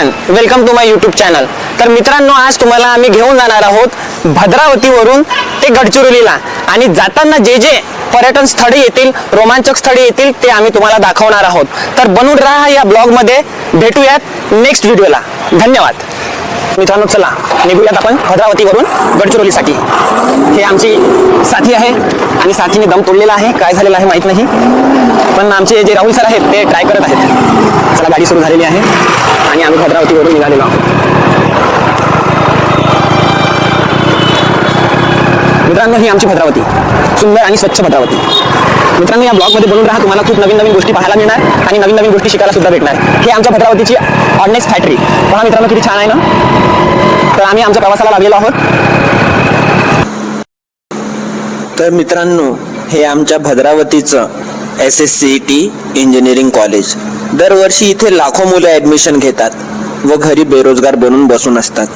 Everyone welcome to my YouTube channel तर मित्रांनो आज तुम्हाला आम्ही घेऊन जाणार आहोत भद्रावतीवरून ते गडचिरोलीला. आणि जाताना जे जे पर्यटन स्थळे येतील रोमांचक स्थळे येतील ते आम्ही तुम्हाला दाखवणार आहोत. तर बनून राहा या ब्लॉगमध्ये. भेटूयात नेक्स्ट व्हिडिओला धन्यवाद. मित्रांनो चला निघूयात आपण भद्रावतीवरून गडचिरोलीसाठी. हे आमची साथी आहे आणि साथीने दम तोडलेला आहे. काय झालेलं आहे माहीत नाही. पण आमचे जे राहुल सर आहेत ते ट्राय करत आहेत. चला गाडी सुरू झालेली आहे. आणि आम्ही भद्रावतीवरून निघालेलो आहोत. मित्रांनो ही आमची भद्रावती सुंदर आणि स्वच्छ भद्रावती मित्रांनो या ब्लॉगमध्ये बनून राहा तुम्हाला खूप नवीन नवीन गोष्टी पाहायला मिळणार आणि नवीन नवीन गोष्टी शिकायला सुद्धा भेटणार. हे आमच्या भद्रावतीची ऑर्डनेक्स फॅक्टरी पहा मित्रांनो किती छान आहे ना? तर आम्ही आमच्या प्रवासाला लागलेलो आहोत. तर मित्रांनो हे आमच्या भद्रावतीचं S S C T engineering college दरवर्षी इथे लाखो मुलं ॲडमिशन घेतात व घरी बेरोजगार बनून बसून असतात.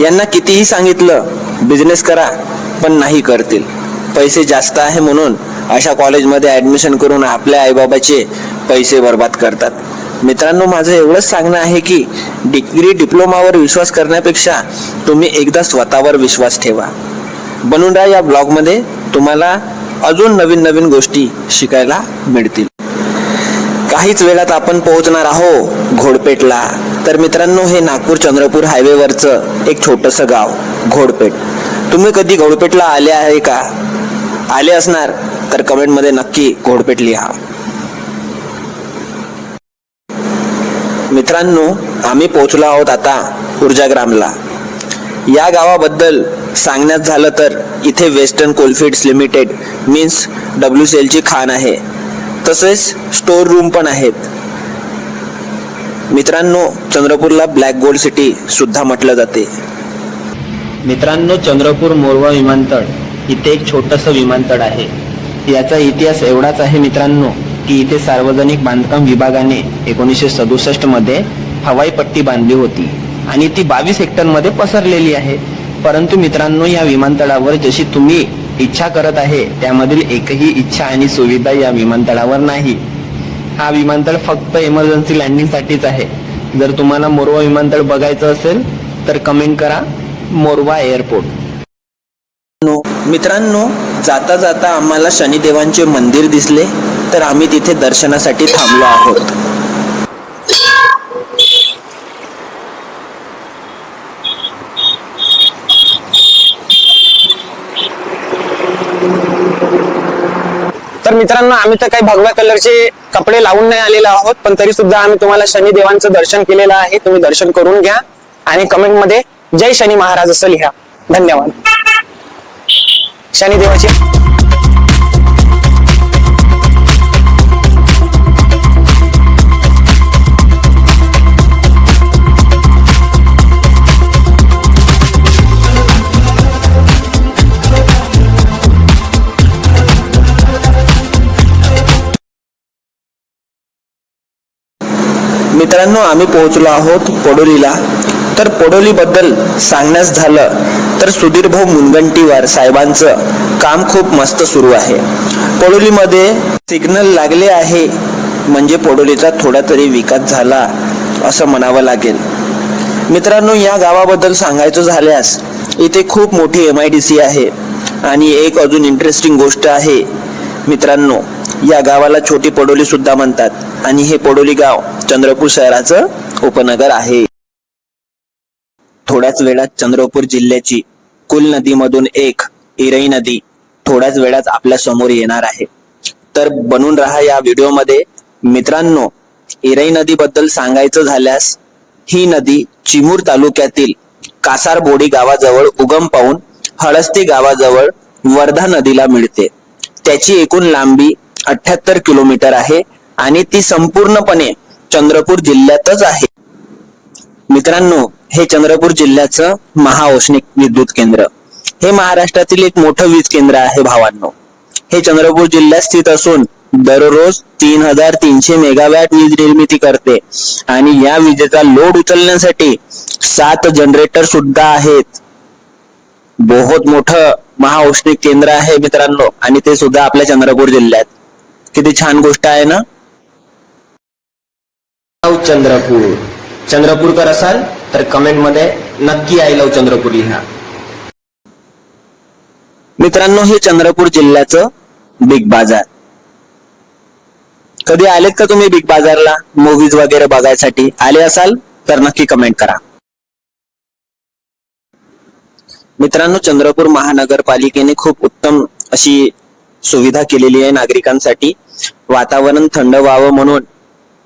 यांना कितीही सांगितलं बिझनेस करा पण नाही करतील. पैसे जास्त आहे म्हणून अशा कॉलेजमध्ये ॲडमिशन करून आपल्या आईबाबाचे पैसे बर्बाद करतात. मित्रांनो माझं एवढंच सांगणं आहे की डिग्री डिप्लोमावर विश्वास करण्यापेक्षा तुम्ही एकदा स्वतःवर विश्वास ठेवा. बनून या ब्लॉगमध्ये तुम्हाला अजून नवीन नवीन गोष्टी शिकायला मिळतील. काहीच वेळात आपण पोहोचणार आहो घोडपेटला. तर मित्रांनो हे नागपूर चंद्रपूर हायवेवरचं एक छोटंसं गाव घोडपेट. तुम्ही कधी घोडपेटला आले आहे का? आले असणार तर कमेंटमध्ये नक्की घोडपेट लिहा. मित्रांनो आम्ही पोहोचलो आहोत आता ऊर्जाग्रामला या गावाबद्दल सांगण्यात झालं तर इथे Western Coalfields limited means W C एलची खाण आहे. तसेच स्टोर रूम पण आहेत. मित्रांनो चंद्रपूरला ब्लॅक गोल्ड सिटी सुद्धा म्हटलं जाते. मित्रांनो चंद्रपूर मोरवा विमानतळ इथे एक छोटंसं विमानतळ आहे. याचा इतिहास एवढाच आहे मित्रांनो की इथे सार्वजनिक बांधकाम विभागाने एकोणीसशे सदुसष्टमध्ये हवाई पट्टी बांधली होती आणि ती बावीस हेक्टरमध्ये पसरलेली आहे. परंतु मित्रांनो या विमानतळावर जशी तुम्ही इच्छा करत आहे त्यामधील एकही इच्छा आणि सुविधा या विमानतळावर नाही. हा विमानतळ फक्त इमर्जन्सी लँडिंगसाठीच आहे. जर तुम्हाला मोरवा विमानतळ बघायचं असेल तर कमेंट करा. मोरवा एअरपोर्ट मित्रांनो जाता जाता आम्हाला शनिदेवांचे मंदिर दिसले तर आम्ही तिथे दर्शनासाठी थांबलो आहोत. तर मित्रांनो आम्ही तर काही भगव्या कलरचे कपडे लावून नाही आलेलो आहोत पण तरी सुद्धा आम्ही तुम्हाला शनिदेवांचं दर्शन केलेलं आहे. तुम्ही दर्शन करून घ्या आणि कमेंटमध्ये जय शनी महाराज असं लिहा. धन्यवाद. शनिदेवाची मित्रांनो आम्ही पोहोचलो आहोत पोडोलीला. तर पोडोलीबद्दल सांगण्यास झालं तर सुधीर भाऊ मुनगंटीवार साहेबांचं काम खूप मस्त सुरू आहे. पोडोलीमध्ये सिग्नल लागले आहे म्हणजे पोडोलीचा थोडा तरी विकास झाला असं म्हणावं लागेल. मित्रांनो या गावाबद्दल सांगायचं झाल्यास इथे खूप मोठी एम आय डी सी आहे आणि एक अजून इंटरेस्टिंग गोष्ट आहे. मित्रांनो या गावाला छोटी पडोली सुद्धा म्हणतात. आणि हे पडोली गाव चंद्रपूर शहराचं उपनगर आहे. थोड्याच वेळात चंद्रपूर जिल्ह्याची कुल नदीमधून एक इरई नदी थोड्याच वेळात आपल्यासमोर येणार आहे. तर बनून राहा या व्हिडिओमध्ये. मित्रांनो इरई नदीबद्दल सांगायचं झाल्यास ही नदी चिमूर तालुक्यातील कासारबोडी गावाजवळ उगम पाहून हळस्ती गावाजवळ वर्धा नदीला मिळते. त्याची एकूण लांबी अठ्याहत्तर किलोमीटर आहे. आणि ती संपूर्णपणे चंद्रपूर जिल्ह्यातच आहे. मित्रांनो हे चंद्रपूर जिल्ह्याचं महाऔष्णिक विद्युत केंद्र. हे महाराष्ट्रातील एक मोठं वीज केंद्र आहे भावांनो. हे चंद्रपूर जिल्ह्यात स्थित असून दररोज तीन हजार तीनशे मेगावॅट वीज निर्मिती करते. आणि या विजेचा लोड उचलण्यासाठी सात जनरेटर सुद्धा आहेत. बहुत मोठं महाऔष्णिक केंद्र आहे मित्रांनो. आणि ते सुद्धा आपल्या चंद्रपूर जिल्ह्यात. किती छान गोष्ट आहे ना? चंद्रपूर. चंद्रपूरकर असाल तर कमेंटमध्ये नक्की आय लव चंद्रपूर लिहा. मित्रांनो हे चंद्रपूर जिल्ह्याचं बिग बाजार. कधी आलेत का तुम्ही बिग बाजारला? मूवीज वगैरे बघायसाठी आले असाल तर नक्की कमेंट करा. मित्रांनो चंद्रपूर महानगरपालिकेने खूप उत्तम अशी सुविधा केलेली आहे नागरिकांसाठी. वातावरण थंड व्हावं म्हणून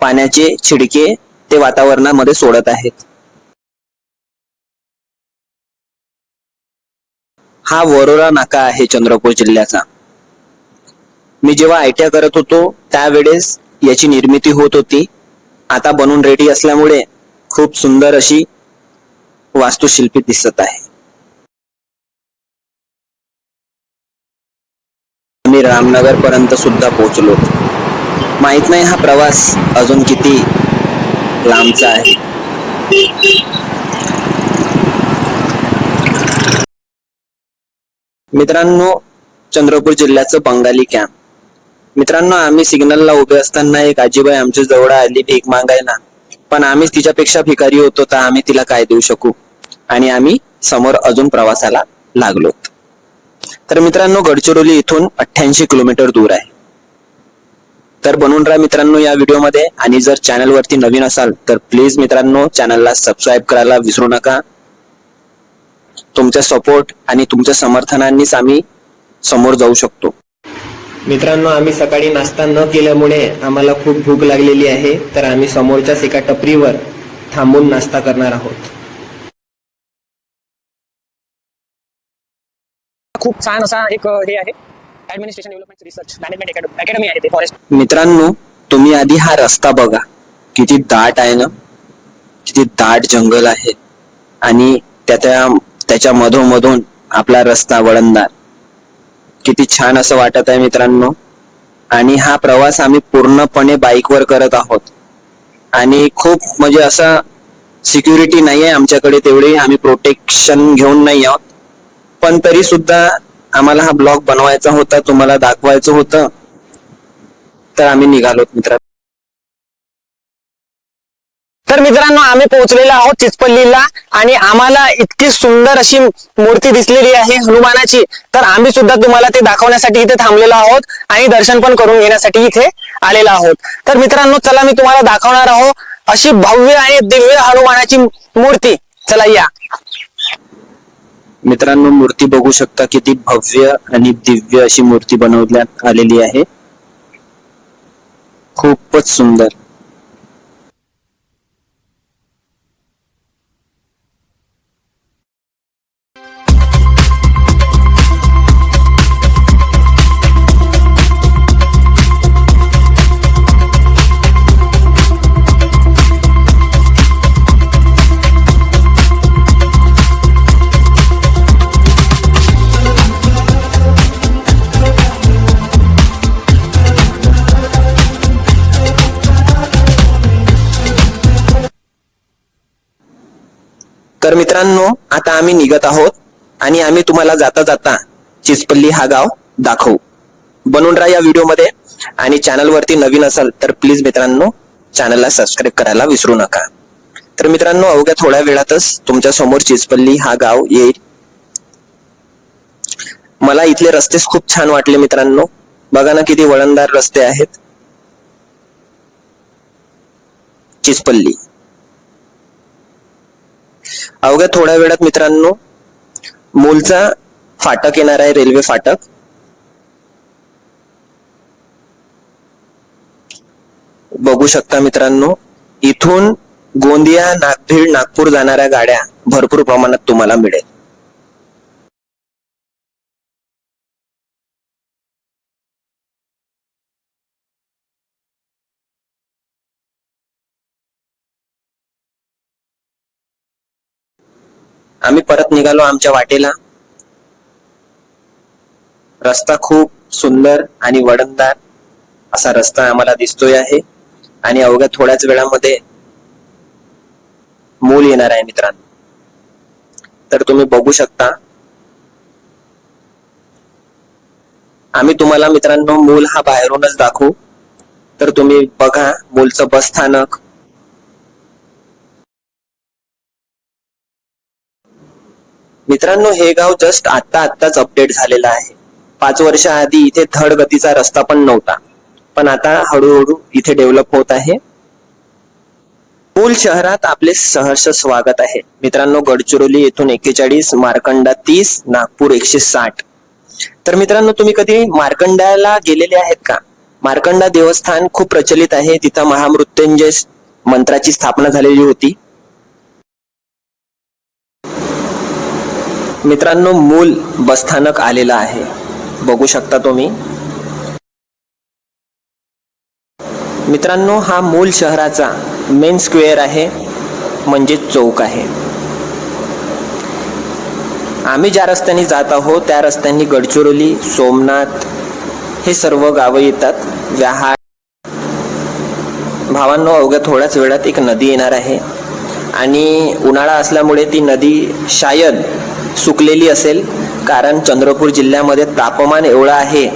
पाण्याचे छिडके ते वातावरणामध्ये सोडत आहेत. हा वरोरा नाका आहे चंद्रपूर जिल्ह्याचा. मी जेव्हा आयटीआय करत होतो त्यावेळेस याची निर्मिती होत होती. आता बनून रेडी असल्यामुळे खूप सुंदर अशी वास्तुशिल्पी दिसत आहे. आम्ही रामनगर पर्यंत सुद्धा पोहोचलो. माहीत नाही हा प्रवास अजून किती लांबचा आहे. मित्रांनो चंद्रपूर जिल्ह्याचं बंगाली कॅम्प मित्रांनो आम्ही सिग्नलला उभे असताना एक आजीबाई आमच्या जवळ आली भीक मागायला. पण आम्ही तिच्यापेक्षा भिकारी होतो तर आम्ही तिला काय देऊ शकू? आणि आम्ही समोर अजून प्रवासाला लागलो. तर मित्रांनो गडचिरोली इथून अठ्ठ्याऐंशी किलोमीटर दूर आहे. तर बनून राहा मित्रांनो या व्हिडिओमध्ये. आणि जर चॅनल वरती नवीन असाल तर प्लीज मित्रांनो चॅनलला सबस्क्राईब करायला विसरू नका. तुमच्या सपोर्ट आणि तुमच्या समर्थनांनीच आम्ही समोर जाऊ शकतो. मित्रांनो आम्ही सकाळी नाश्ता न केल्यामुळे आम्हाला खूप भूक लागलेली आहे तर आम्ही समोरच्याच एका टपरीवर थांबून नाश्ता करणार आहोत. खूप छान असा एक हे आहे. Administration development research management academy आहे ते फॉरेस्ट मित्रांनो तुम्ही आधी हा रस्ता बघा. किती दाट आहे ना? किती दाट जंगल आहे. आणि त्याच्या त्याच्या मधोमधून आपला रस्ता वळणदार. किती छान असं वाटत आहे मित्रांनो. आणि हा प्रवास आम्ही पूर्णपणे बाईकवर करत आहोत. आणि खूप म्हणजे असा सिक्युरिटी नाही आहे आमच्याकडे तेवढी आम्ही प्रोटेक्शन घेऊन नाही आहोत. पण तरी सुद्धा आम्हाला हा ब्लॉग बनवायचा होता तुम्हाला दाखवायचं होतं तर आम्ही निघालो मित्र तर मित्रांनो आम्ही पोहोचलेलो आहोत चिचपल्लीला आणि आम्हाला इतकी सुंदर अशी मूर्ती दिसलेली आहे हनुमानाची. तर आम्ही सुद्धा तुम्हाला ते दाखवण्यासाठी इथे थांबलेलो आहोत आणि दर्शन पण करून घेण्यासाठी इथे आलेलो आहोत. तर मित्रांनो चला मी तुम्हाला दाखवणार आहोत अशी भव्य आणि दिव्य हनुमानाची मूर्ती. चला या. मित्रांनो मूर्ती बघू शकता किती भव्य आणि दिव्य अशी मूर्ती बनवण्यात आलेली आहे. खूपच सुंदर. तर मित्रांनो आता आम्ही निघत आहोत आणि आम्ही तुम्हाला जाता जाता चिचपल्ली हा गाव दाखवू. बनून राहा या व्हिडिओमध्ये आणि चॅनलवरती नवीन असाल तर प्लीज मित्रांनो चॅनलला सबस्क्राईब करायला विसरू नका. तर मित्रांनो अवघ्या थोड्या वेळातच तुमच्यासमोर चिचपल्ली हा गाव येईल. मला इथले रस्तेच खूप छान वाटले मित्रांनो. बघा ना किती वळणदार रस्ते आहेत. चिचपल्ली. अवघ्या थोड्या वेळात मित्रांनो मूलचा फाटक येणार आहे रेल्वे फाटक. बघू शकता मित्रांनो इथून गोंदिया नागभीड नागपूर जाणाऱ्या गाड्या भरपूर प्रमाणात तुम्हाला मिळेल. आम्ही परत निघालो आमच्या वाटेला. रस्ता खूप सुंदर आणि वडणदार असा रस्ता आम्हाला दिसतोय आहे. आणि अवघ्या थोड्याच वेळामध्ये मूल येणार आहे मित्रांनो. तर तुम्ही बघू शकता. आम्ही तुम्हाला मित्रांनो मूल हा बाहेरूनच दाखवू. तर तुम्ही बघा मूलचं बस स्थानक. मित्रांनो हे गाव जस्ट आता आत्ताच अपडेट झालेलं आहे. पाच वर्षाआधी इथे थर्ड गतीचा रस्ता पण नव्हता. पण आता हळूहळू इथे डेव्हलप होत आहे. मूल शहरात आपले सहर्ष स्वागत आहे. मित्रांनो गडचिरोली येथून एक्केचाळीस मार्कंडा तीस नागपूर एकशे साठ. तर मित्रांनो तुम्ही कधी मार्कंडाला गेलेले आहेत का? मार्कंडा देवस्थान खूप प्रचलित आहे. तिथं महामृत्युंजय मंत्राची स्थापना झालेली होती. मित्रांनो मूल बसस्थानक आलेलं आहे. बघू शकता तुम्ही. मित्रांनो हा मूल शहराचा मेन स्क्वेअर आहे म्हणजे चौक आहे. आम्ही ज्या रस्त्याने जात आहोत त्या रस्त्यांनी गडचिरोली सोमनाथ हे सर्व गावं येतात व्याहाळ भावांनो अवघ्या थोड्याच वेळात एक नदी येणार आहे. आणि उन्हाळा असल्यामुळे ती नदी शायद सुकलेली असेल कारण चंद्रपूर जिल्ह्यामध्ये तापमान एवढं आहे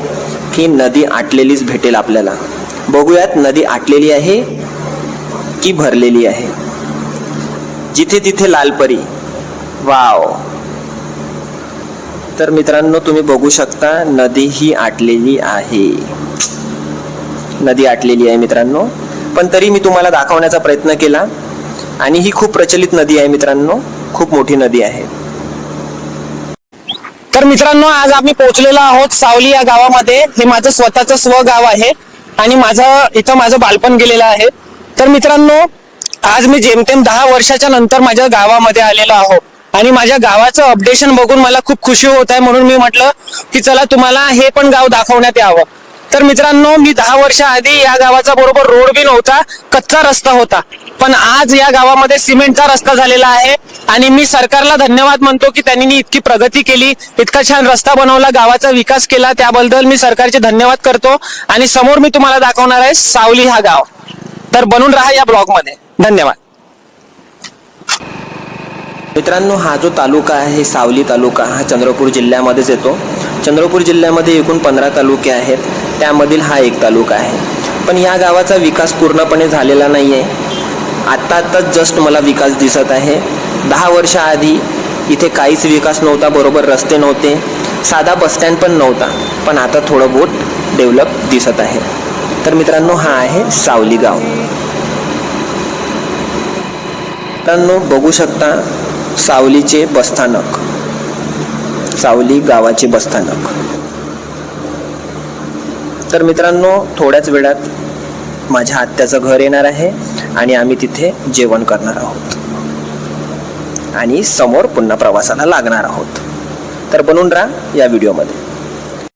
की नदी आटलेलीच भेटेल आपल्याला. बघूयात नदी आटलेली आहे की भरलेली आहे. जिथे तिथे लालपरी वाव. तर मित्रांनो तुम्ही बघू शकता नदी ही आटलेली आहे. नदी आटलेली आहे मित्रांनो. पण तरी मी तुम्हाला दाखवण्याचा प्रयत्न केला. आणि ही खूप प्रचलित नदी आहे मित्रांनो. खूप मोठी नदी आहे. तर मित्रांनो आज आम्ही पोहोचलेलो आहोत सावली या गावामध्ये. हे माझं स्वतःचं स्वगाव आहे आणि माझं इथं माझं बालपण गेलेलं आहे. तर मित्रांनो आज मी जेमतेम दहा वर्षाच्या नंतर माझ्या गावामध्ये आलेलो आहो आणि माझ्या गावाचं अपडेशन बघून मला खूप खुशी होत आहे म्हणून मी म्हटलं की चला तुम्हाला हे पण गाव दाखवण्यात यावं. तर मित्रांनो मी दहा वर्षा आधी या गावाचा बरोबर रोड बी नव्हता कच्चा रस्ता होता. पण आज या गावामध्ये सिमेंटचा रस्ता झालेला आहे आणि मी सरकारला धन्यवाद म्हणतो की त्यांनी इतकी प्रगती केली इतका छान रस्ता बनवला गावाचा विकास केला. त्याबद्दल मी सरकारचे धन्यवाद करतो आणि समोर मी तुम्हाला दाखवणार आहे सावली हा गाव. तर बनून राहा या ब्लॉगमध्ये. धन्यवाद. मित्रांनो हा जो तालुका आहे सावली तालुका हा चंद्रपूर जिल्ह्यामध्येच येतो. चंद्रपूर जिल्ह्यामध्ये एकूण पंधरा तालुके आहेत. त्यामधील हा एक तालुका आहे. पण या गावाचा विकास पूर्णपणे झालेला नाही आहे आत्ता आत्ताच जस्ट मला विकास दिसत आहे. दहा वर्षाआधी इथे काहीच विकास नव्हता बरोबर रस्ते नव्हते साधा बसस्टँड पण नव्हता पण आता थोडं बहुत डेव्हलप दिसत आहे. तर मित्रांनो हा आहे सावली गाव. मित्रांनो बघू शकता सावलीचे बसस्थानक सावली गावाचे बसस्थानक तर मित्रांनो थोड्याच वेळात माझ्या आत्याचं घर येणार आहे आणि आम्ही तिथे जेवण करणार आहोत. आणि समोर पुन्हा प्रवासाला लागणार आहोत. तर बनून राहा या व्हिडिओमध्ये.